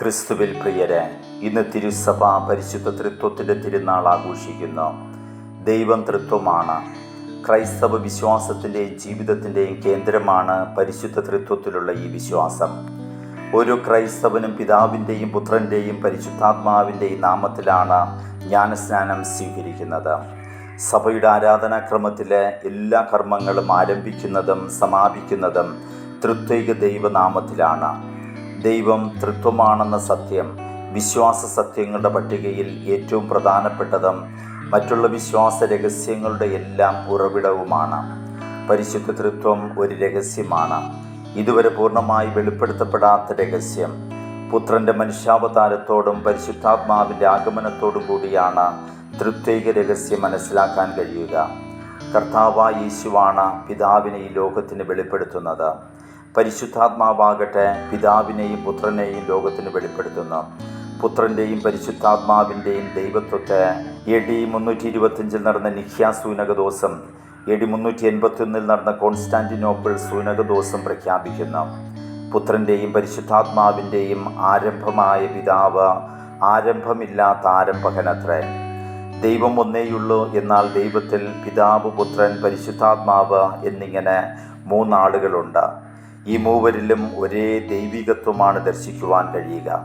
ക്രിസ്തുവിൽ പ്രിയരെ ഇന്ന് തിരുസഭ പരിശുദ്ധ തൃത്വത്തിന്റെ തിരുനാൾ ആഘോഷിക്കുന്നു. ദൈവം തൃത്വമാണ്. ക്രൈസ്തവ വിശ്വാസത്തിന്റെയും ജീവിതത്തിന്റെയും കേന്ദ്രമാണ് പരിശുദ്ധ തൃത്വത്തിലുള്ള ഈ വിശ്വാസം. ഒരു ക്രൈസ്തവനും പിതാവിന്റെയും പുത്രന്റെയും പരിശുദ്ധാത്മാവിന്റെയും നാമത്തിലാണ് ജ്ഞാനസ്നാനം സ്വീകരിക്കുന്നത്. സഭയുടെ ആരാധനാക്രമത്തിലെ എല്ലാ കർമ്മങ്ങളും ആരംഭിക്കുന്നതും സമാപിക്കുന്നതും തൃത്വിക ദൈവനാമത്തിലാണ്. ദൈവം തൃത്വമാണെന്ന സത്യം വിശ്വാസ സത്യങ്ങളുടെ പട്ടികയിൽ ഏറ്റവും പ്രധാനപ്പെട്ടതും മറ്റുള്ള വിശ്വാസ രഹസ്യങ്ങളുടെ എല്ലാം ഉറവിടവുമാണ്. പരിശുദ്ധ തൃത്വം ഒരു രഹസ്യമാണ്. ഇതുവരെ പൂർണമായി വെളിപ്പെടുത്തപ്പെടാത്ത രഹസ്യം. പുത്രന്റെ മനുഷ്യാവതാരത്തോടും പരിശുദ്ധാത്മാവിന്റെ ആഗമനത്തോടും കൂടിയാണ് തൃത്വൈക രഹസ്യം മനസ്സിലാക്കാൻ കഴിയുക. കർത്താവായ യേശുവാണ് പിതാവിനെ ഈ ലോകത്തിന് വെളിപ്പെടുത്തുന്നത്. പരിശുദ്ധാത്മാവാകട്ടെ പിതാവിനെയും പുത്രനെയും ലോകത്തിന് വെളിപ്പെടുത്തുന്നു. പുത്രന്റെയും പരിശുദ്ധാത്മാവിന്റെയും ദൈവത്വത്തെ എ ഡി മുന്നൂറ്റി ഇരുപത്തിയഞ്ചിൽ നടന്ന നിഖ്യ സൂനകദോസം എ ഡി മുന്നൂറ്റി എൺപത്തിയൊന്നിൽ നടന്ന കോൺസ്റ്റാന്റിനോപ്പിൾ സൂനകദോസം പ്രഖ്യാപിക്കുന്നു. പുത്രന്റെയും പരിശുദ്ധാത്മാവിന്റെയും ആരംഭമായ പിതാവ് ആരംഭമില്ലാത്ത ആരംഭകനത്രേ. ദൈവം ഒന്നേയുള്ളൂ എന്നാൽ ദൈവത്തിൽ പിതാവ് പുത്രൻ പരിശുദ്ധാത്മാവ് എന്നിങ്ങനെ മൂന്നാളുകളുണ്ട്. ഈ മൂവരിലും ഒരേ ദൈവികത്വമാണ് ദർശിക്കുവാൻ കഴിയുക.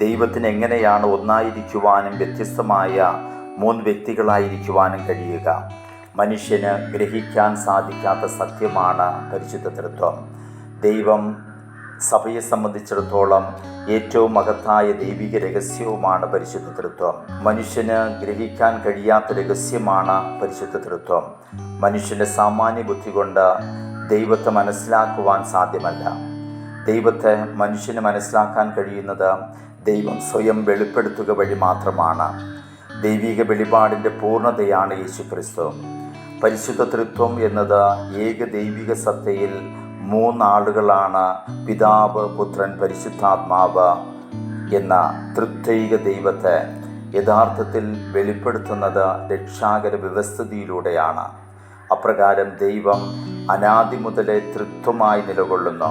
ദൈവത്തിന് എങ്ങനെയാണ് ഒന്നായിരിക്കുവാനും വ്യത്യസ്തമായ മൂന്ന് വ്യക്തികളായിരിക്കുവാനും കഴിയുക. മനുഷ്യന് ഗ്രഹിക്കാൻ സാധിക്കാത്ത സത്യമാണ് പരിശുദ്ധ തൃത്വം ദൈവം സഭയെ സംബന്ധിച്ചിടത്തോളം ഏറ്റവും മഹത്തായ ദൈവിക രഹസ്യവുമാണ് പരിശുദ്ധ തൃത്വം മനുഷ്യന് ഗ്രഹിക്കാൻ കഴിയാത്ത രഹസ്യമാണ് പരിശുദ്ധ തൃത്വം മനുഷ്യന്റെ സാമാന്യ ബുദ്ധി കൊണ്ട് ദൈവത്തെ മനസ്സിലാക്കുവാൻ സാധ്യമല്ല. ദൈവത്തെ മനുഷ്യന് മനസ്സിലാക്കാൻ കഴിയുന്നത് ദൈവം സ്വയം വെളിപ്പെടുത്തുക വഴി മാത്രമാണ്. ദൈവിക വെളിപാടിന്റെ പൂർണതയാണ് യേശു ക്രിസ്തു പരിശുദ്ധ തൃത്വം എന്നത് ഏക ദൈവിക സത്തയിൽ മൂന്നാളുകളാണ് പിതാവ് പുത്രൻ പരിശുദ്ധാത്മാവ് എന്ന തൃത്വൈക ദൈവത്തെ യഥാർത്ഥത്തിൽ വെളിപ്പെടുത്തുന്നത് രക്ഷാകര വ്യവസ്ഥിതിയിലൂടെയാണ്. അപ്രകാരം ദൈവം അനാദി മുതലേ തൃത്വമായി നിലകൊള്ളുന്നു.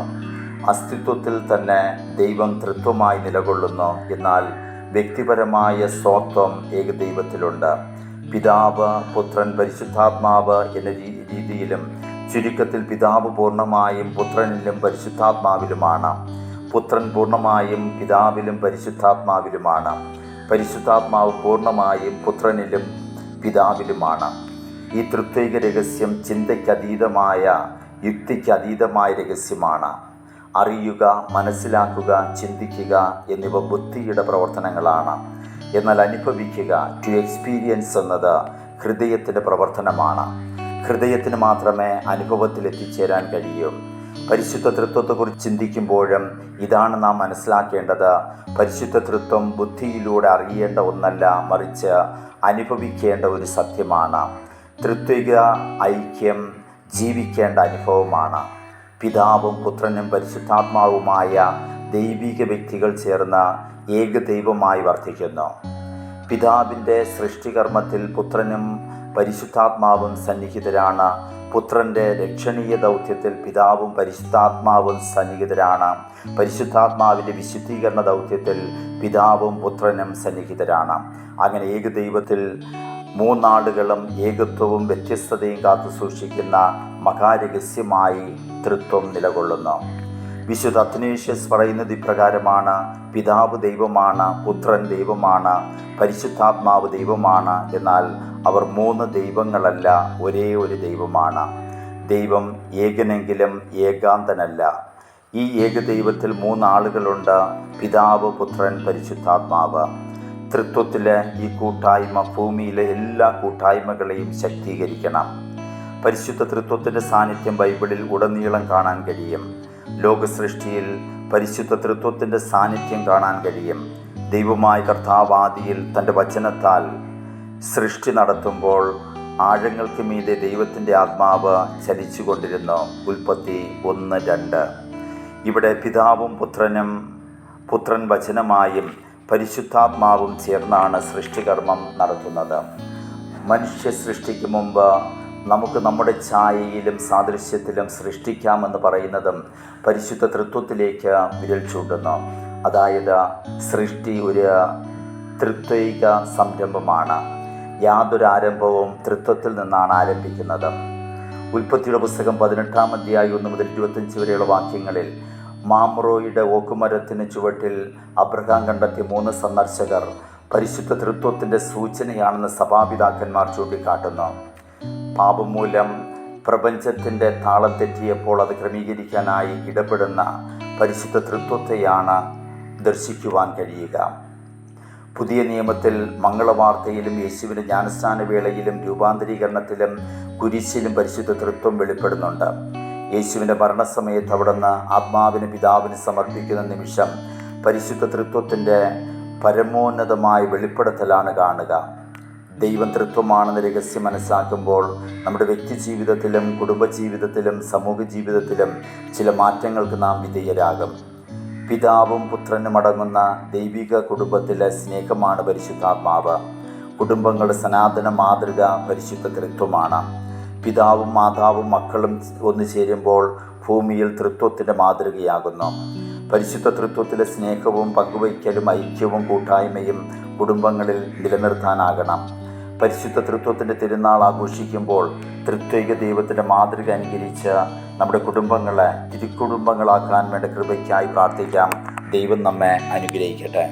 അസ്തിത്വത്തിൽ തന്നെ ദൈവം തൃത്വമായി നിലകൊള്ളുന്നു എന്നാൽ വ്യക്തിപരമായ സ്വത്വം ഏകദൈവത്തിലുണ്ട്. പിതാവ് പുത്രൻ പരിശുദ്ധാത്മാവ് എന്ന രീതിയിലും ചുരുക്കത്തിൽ പിതാവ് പൂർണമായും പുത്രനിലും പരിശുദ്ധാത്മാവിലുമാണ്. പുത്രൻ പൂർണമായും പിതാവിലും പരിശുദ്ധാത്മാവിലുമാണ്. പരിശുദ്ധാത്മാവ് പൂർണമായും പുത്രനിലും പിതാവിലുമാണ്. ഈ തൃത്വിക രഹസ്യം ചിന്തയ്ക്കതീതമായ യുക്തിക്കതീതമായ രഹസ്യമാണ്. അറിയുക മനസ്സിലാക്കുക ചിന്തിക്കുക എന്നിവ ബുദ്ധിയുടെ പ്രവർത്തനങ്ങളാണ്. എന്നാൽ അനുഭവിക്കുക ടു എക്സ്പീരിയൻസ് എന്നത് ഹൃദയത്തിന്റെ പ്രവർത്തനമാണ്. ഹൃദയത്തിന് മാത്രമേ അനുഭവത്തിൽ എത്തിച്ചേരാൻ കഴിയൂ. പരിശുദ്ധ തൃത്വത്തെക്കുറിച്ച് ചിന്തിക്കുമ്പോഴും ഇതാണ് നാം മനസ്സിലാക്കേണ്ടത്. പരിശുദ്ധ തൃത്വം ബുദ്ധിയിലൂടെ അറിയേണ്ട ഒന്നല്ല മറിച്ച് അനുഭവിക്കേണ്ട ഒരു സത്യമാണ്. തൃത്വിക ഐക്യം ജീവിക്കേണ്ട അനുഭവമാണ്. പിതാവും പുത്രനും പരിശുദ്ധാത്മാവുമായ ദൈവിക വ്യക്തികൾ ചേർന്ന് ഏകദൈവമായി വർദ്ധിക്കുന്നു പിതാവിന്റെ സൃഷ്ടികർമ്മത്തിൽ പുത്രനും പരിശുദ്ധാത്മാവും സന്നിഹിതരാണ്. പുത്രന്റെ രക്ഷണീയ ദൗത്യത്തിൽ പിതാവും പരിശുദ്ധാത്മാവും സന്നിഹിതരാണ്. പരിശുദ്ധാത്മാവിന്റെ വിശുദ്ധീകരണ ദൗത്യത്തിൽ പിതാവും പുത്രനും സന്നിഹിതരാണ്. അങ്ങനെ ഏക ദൈവത്തിൽ മൂന്നാളുകളും ഏകത്വവും വ്യത്യസ്തതയും കാത്തു സൂക്ഷിക്കുന്ന മഹാരഹസ്യമായി തൃത്വം നിലകൊള്ളുന്നു. വിശുദ്ധ അത്നേഷ്യസ് പറയുന്നത് ഇപ്രകാരമാണ്. പിതാവ് ദൈവമാണ് പുത്രൻ ദൈവമാണ് പരിശുദ്ധാത്മാവ് ദൈവമാണ്. എന്നാൽ അവർ മൂന്ന് ദൈവങ്ങളല്ല ഒരേ ഒരു ദൈവമാണ്. ദൈവം ഏകനെങ്കിലും ഏകാന്തനല്ല. ഈ ഏകദൈവത്തിൽ മൂന്നാളുകളുണ്ട് പിതാവ് പുത്രൻ പരിശുദ്ധാത്മാവ്. തൃത്വത്തിലെ ഈ കൂട്ടായ്മ ഭൂമിയിലെ എല്ലാ കൂട്ടായ്മകളെയും ശക്തീകരിക്കണം. പരിശുദ്ധ തൃത്വത്തിന്റെ സാന്നിധ്യം ബൈബിളിൽ ഉടനീളം കാണാൻ കഴിയും. ലോകസൃഷ്ടിയിൽ പരിശുദ്ധ തൃത്വത്തിന്റെ സാന്നിധ്യം കാണാൻ കഴിയും. ദൈവമായ കർത്താവാദിയിൽ തന്റെ വചനത്താൽ സൃഷ്ടി നടത്തുമ്പോൾ ആഴങ്ങൾക്ക് മീതെ ദൈവത്തിന്റെ ആത്മാവ് ചലിച്ചുകൊണ്ടിരുന്നു. ഉൽപ്പത്തി ഒന്ന് രണ്ട്. ഇവിടെ പിതാവും പുത്രനും പുത്രൻ വചനമായും പരിശുദ്ധാത്മാവും ചേർന്നാണ് സൃഷ്ടികർമ്മം നടത്തുന്നത്. മനുഷ്യ സൃഷ്ടിക്ക് മുമ്പ് നമുക്ക് നമ്മുടെ ഛായയിലും സാദൃശ്യത്തിലും സൃഷ്ടിക്കാമെന്ന് പറയുന്നതും പരിശുദ്ധ തൃത്വത്തിലേക്ക് വിരൽ ചൂണ്ടുന്നു. അതായത് സൃഷ്ടി ഒരു തൃത്വിക സംരംഭമാണ്. യാതൊരു ആരംഭവും തൃത്വത്തിൽ നിന്നാണ് ആരംഭിക്കുന്നത്. ഉൽപ്പത്തിയുടെ പുസ്തകം പതിനെട്ടാം അധ്യായം ഒന്ന് മുതൽ ഇരുപത്തഞ്ച് വരെയുള്ള വാക്യങ്ങളിൽ മാമ്രോയുടെ ഓക്കുമരത്തിന് ചുവട്ടിൽ അബ്രഹാം കണ്ടെത്തിയ മൂന്ന് സന്ദർശകർ പരിശുദ്ധ തൃത്വത്തിന്റെ സൂചനയാണെന്ന് സഭാപിതാക്കന്മാർ ചൂണ്ടിക്കാട്ടുന്നു. പാപം മൂലം പ്രപഞ്ചത്തിന്റെ താളം തെറ്റിയപ്പോൾ അത് ക്രമീകരിക്കാനായി ഇടപെടുന്ന പരിശുദ്ധ തൃത്വത്തെയാണ് ദർശിക്കുവാൻ കഴിയുക. പുതിയ നിയമത്തിൽ മംഗളവാർത്തയിലും യേശുവിന്റെ ജ്ഞാനസ്നാന വേളയിലും രൂപാന്തരീകരണത്തിലും കുരിശിലും പരിശുദ്ധ തൃത്വം വെളിപ്പെടുന്നുണ്ട്. യേശുവിന്റെ മരണസമയത്ത് അവിടുന്ന് ആത്മാവിന് പിതാവിന് സമർപ്പിക്കുന്ന നിമിഷം പരിശുദ്ധ തൃത്വത്തിന്റെ പരമോന്നതമായ വെളിപ്പെടുത്തലാണ് കാണുക. ദൈവം തൃത്വമാണെന്ന് രഹസ്യം മനസ്സാക്കുമ്പോൾ നമ്മുടെ വ്യക്തി ജീവിതത്തിലും കുടുംബജീവിതത്തിലും സമൂഹ ജീവിതത്തിലും ചില മാറ്റങ്ങൾക്ക് നാം വിധേയരാകും. പിതാവും പുത്രനും അടങ്ങുന്ന ദൈവിക കുടുംബത്തിലെ സ്നേഹമാണ് പരിശുദ്ധാത്മാവ്. കുടുംബങ്ങളുടെ സനാതന മാതൃക പരിശുദ്ധ തൃത്വമാണ് പിതാവും മാതാവും മക്കളും ഒന്നു ചേരുമ്പോൾ ഭൂമിയിൽ തൃത്വത്തിന്റെ മാതൃകയാകുന്നു. പരിശുദ്ധ തൃത്വത്തിലെ സ്നേഹവും പങ്കുവയ്ക്കലും ഐക്യവും കൂട്ടായ്മയും കുടുംബങ്ങളിൽ നിലനിർത്താനാകണം. പരിശുദ്ധ തൃത്വത്തിന്റെ തിരുനാൾ ആഘോഷിക്കുമ്പോൾ തൃത്വിക ദൈവത്തിന്റെ മാതൃക അനുകരിച്ച് നമ്മുടെ കുടുംബങ്ങളെ തിരുക്കുടുംബങ്ങളാക്കാൻ വേണ്ട കൃപയ്ക്കായി പ്രാർത്ഥിക്കാം. ദൈവം നമ്മെ അനുഗ്രഹിക്കട്ടെ.